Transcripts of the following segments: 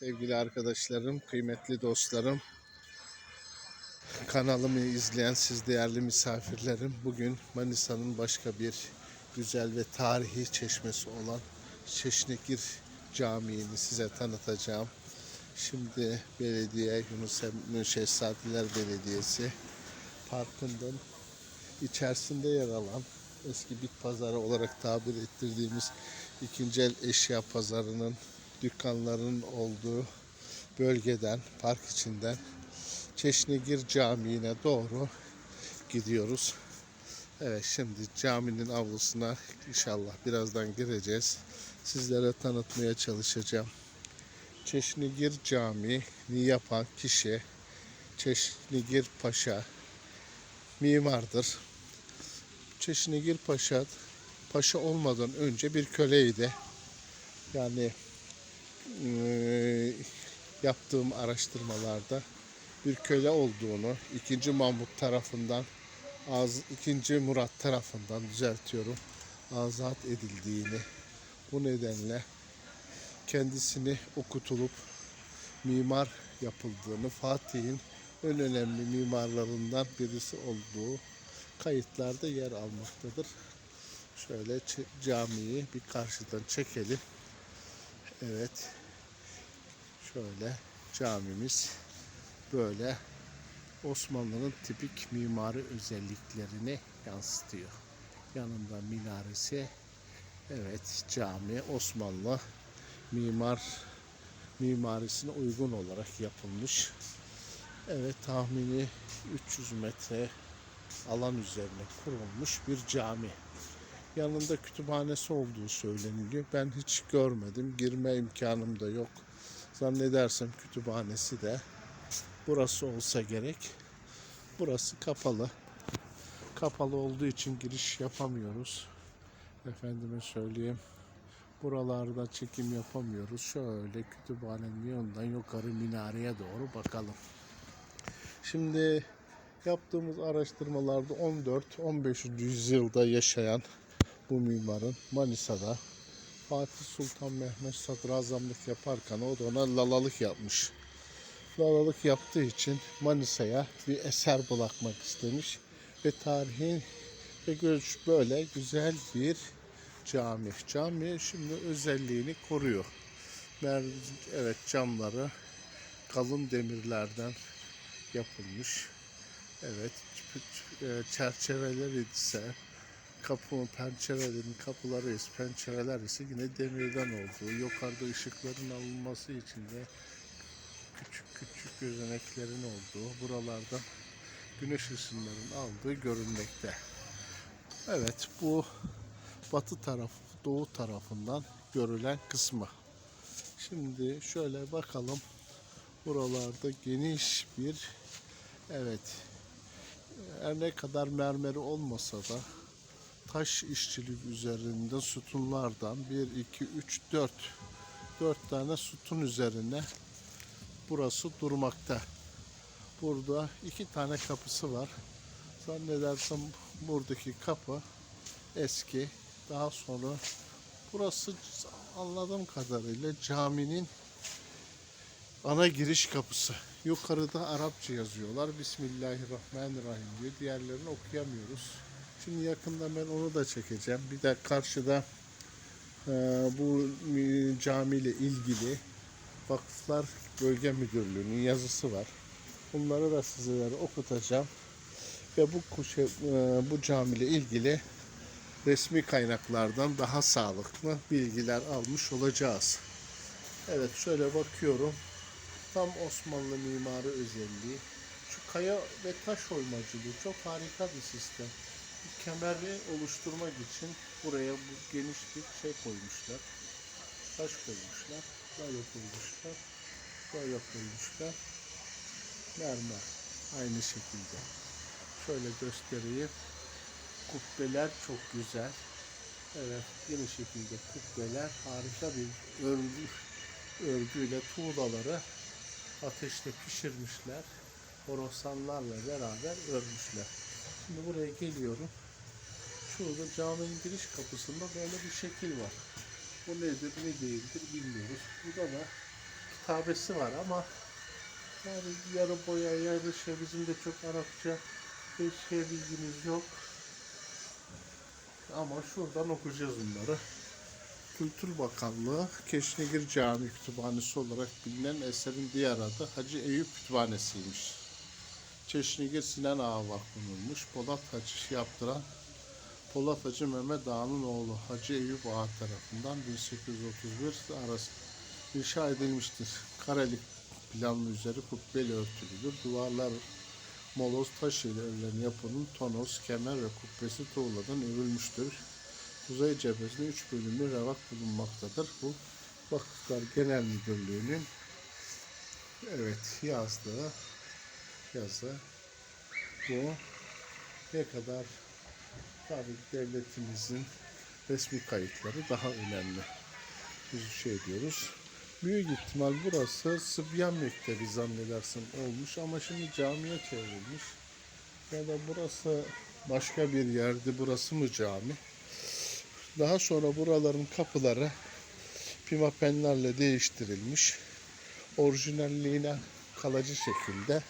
Sevgili arkadaşlarım, kıymetli dostlarım, kanalımı izleyen siz değerli misafirlerim, bugün Manisa'nın başka bir güzel ve tarihi çeşmesi olan Çeşnekir Camii'ni size tanıtacağım. Şimdi belediye, Yunus Emre Şehzadeler Belediyesi parkından içerisinde yer alan eski bit pazarı olarak tabir ettirdiğimiz ikinci el eşya pazarının dükkanların olduğu bölgeden, park içinden Çeşnegir Camii'ne doğru gidiyoruz. Evet şimdi caminin avlusuna inşallah birazdan gireceğiz. Sizlere tanıtmaya çalışacağım. Çeşnigir Camii'ni yapan kişi Çeşnigir Paşa mimardır. Çeşnigir Paşa paşa olmadan önce bir köleydi. Yani yaptığım araştırmalarda bir köle olduğunu, 2. Mahmut tarafından, az, 2. Murat tarafından düzeltiyorum, azat edildiğini, bu nedenle kendisini okutulup mimar yapıldığını, Fatih'in en önemli mimarlarından birisi olduğu kayıtlarda yer almaktadır. Şöyle camiyi bir karşıdan çekelim. Evet. Şöyle camimiz böyle Osmanlı'nın tipik mimari özelliklerini yansıtıyor. Yanında minaresi evet cami Osmanlı mimar mimarisine uygun olarak yapılmış. Evet tahmini 300 metre alan üzerine kurulmuş bir cami. Yanında kütüphanesi olduğu söyleniliyor. Ben hiç görmedim. Girme imkanım da yok. Zannedersem kütüphanesi de burası olsa gerek. Burası kapalı. Kapalı olduğu için giriş yapamıyoruz. Efendime söyleyeyim. Buralarda çekim yapamıyoruz. Şöyle kütüphanenin yanından yukarı minareye doğru bakalım. Şimdi yaptığımız araştırmalarda 14-15. yüzyılda yaşayan bu mimarın Manisa'da Fatih Sultan Mehmet sadrazamlık yaparken o da ona lalalık yapmış. Lalalık yaptığı için Manisa'ya bir eser bırakmak istemiş ve tarihin ve göç böyle güzel bir cami. Cami şimdi özelliğini koruyor. Evet camları kalın demirlerden yapılmış. Evet, e, çerçeveleri ise kapı pencerelerin kapıları ise pencereler ise yine demirden olduğu, yukarıda ışıkların alınması için de küçük küçük gözeneklerin olduğu, buralardan güneş ışınlarının aldığı görünmekte. Evet, bu batı tarafı, doğu tarafından görülen kısmı. Şimdi şöyle bakalım. Buralarda geniş bir evet her ne kadar mermeri olmasa da taş işçilik üzerinde sütunlardan 1, 2, 3, 4 4 tane sütun üzerine burası durmakta. Burada iki tane kapısı var. Zannedersem buradaki kapı eski. Daha sonra burası anladığım kadarıyla caminin ana giriş kapısı. Yukarıda Arapça yazıyorlar. Bismillahirrahmanirrahim diyor. Diğerlerini okuyamıyoruz. Şimdi yakında ben onu da çekeceğim. Bir de karşıda e, bu e, camiyle ilgili Vakıflar Bölge Müdürlüğü'nün yazısı var. Bunları da sizlere okutacağım. Ve bu kuşa, e, bu camiyle ilgili resmi kaynaklardan daha sağlıklı bilgiler almış olacağız. Evet şöyle bakıyorum. Tam Osmanlı mimari özelliği. Şu kaya ve taş oymacılığı çok harika bir sistem. Kemeri oluşturmak için buraya bu geniş bir şey koymuşlar. Taş koymuşlar. Böyle koymuşlar. Böyle koymuşlar. Mermer. Aynı şekilde. Şöyle göstereyim. Kubbeler çok güzel. Evet, yine şekilde kubbeler harika bir örgü, örgüyle tuğlaları ateşte pişirmişler. Horasanlarla beraber örmüşler. Şimdi buraya geliyorum. Şurada caminin giriş kapısında böyle bir şekil var. Bu nedir ne değildir bilmiyoruz. Bu da kitabesi var ama yani yarı boya yarı şey bizim de çok Arapça bir şey bilgimiz yok. Ama şuradan okuyacağız bunları. Kültür Bakanlığı Keşnegir Cami Kütüphanesi olarak bilinen eserin diğer adı Hacı Eyüp Kütüphanesi'ymiş. Çeşnigir Sinan Ağa vakfınınmış. Polat Hacı yaptıran Polat Hacı Mehmet Ağa'nın oğlu Hacı Eyüp Ağa tarafından 1831 arası inşa edilmiştir. Karelik planlı üzeri kubbeli örtülüdür. Duvarlar moloz taş ile örülen yapının tonos, kemer ve kubbesi tuğladan örülmüştür. Kuzey cephesinde üç bölümlü revak bulunmaktadır. Bu Vakıflar Genel Müdürlüğü'nün evet yazdığı yazı bu ne kadar tabii devletimizin resmi kayıtları daha önemli. Biz şey diyoruz. Büyük ihtimal burası Sıbyan Mektebi zannedersin olmuş ama şimdi camiye çevrilmiş. Ya da burası başka bir yerdi. Burası mı cami? Daha sonra buraların kapıları pimapenlerle değiştirilmiş. Orijinalliğine kalıcı şekilde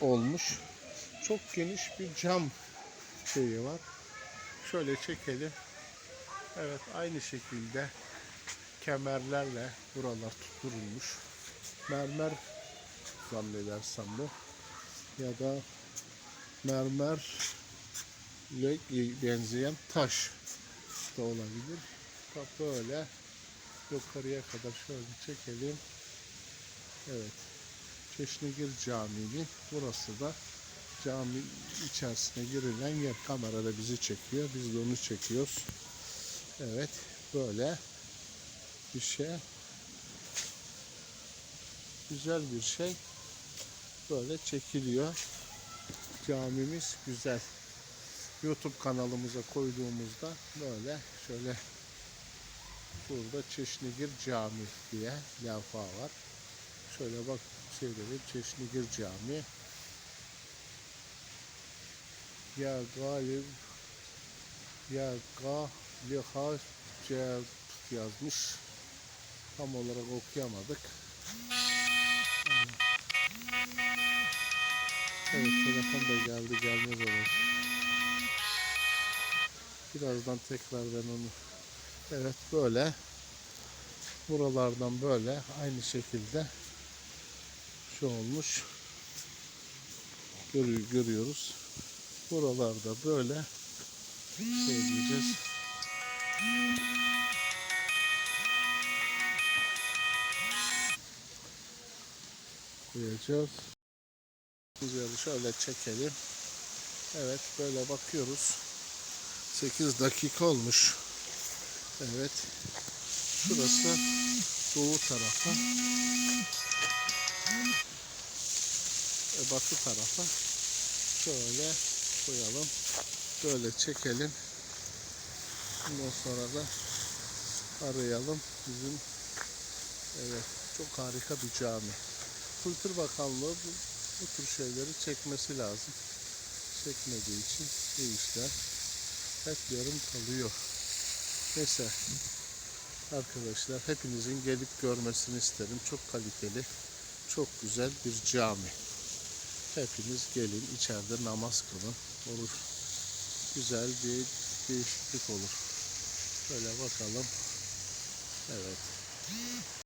olmuş. Çok geniş bir cam şeyi var. Şöyle çekelim. Evet aynı şekilde kemerlerle buralar tutturulmuş. Mermer zannedersem bu. Ya da mermer ile benzeyen taş da olabilir. Böyle yukarıya kadar şöyle çekelim. Evet. Çeşnigir Camii'nin burası da cami içerisine girilen yer. Kamerada bizi çekiyor. Biz de onu çekiyoruz. Evet. Böyle bir şey. Güzel bir şey. Böyle çekiliyor. Camimiz güzel. YouTube kanalımıza koyduğumuzda böyle şöyle burada Çeşnigir Cami diye levha var. Şöyle bak şeyleri Çeşnigir Cami. Ya galib ya galiha yazmış. Tam olarak okuyamadık. Evet telefon da geldi gelmez olur. Birazdan tekrar ben onu Evet böyle buralardan böyle aynı şekilde şu olmuş görüyor, görüyoruz. Buralarda böyle şey diyeceğiz. koyacağız. Güzel şöyle çekelim. Evet böyle bakıyoruz. 8 dakika olmuş. Evet. Şurası doğu tarafı. E, batı tarafa. Şöyle koyalım. Böyle çekelim. Ondan sonra da arayalım. Bizim evet çok harika bir cami. Kültür Bakanlığı bu, bu tür şeyleri çekmesi lazım. Çekmediği için bu işler hep yarım kalıyor. Neyse arkadaşlar hepinizin gelip görmesini isterim. Çok kaliteli, çok güzel bir cami. Hepiniz gelin içeride namaz kılın. Olur. Güzel bir değişiklik olur. Şöyle bakalım. Evet.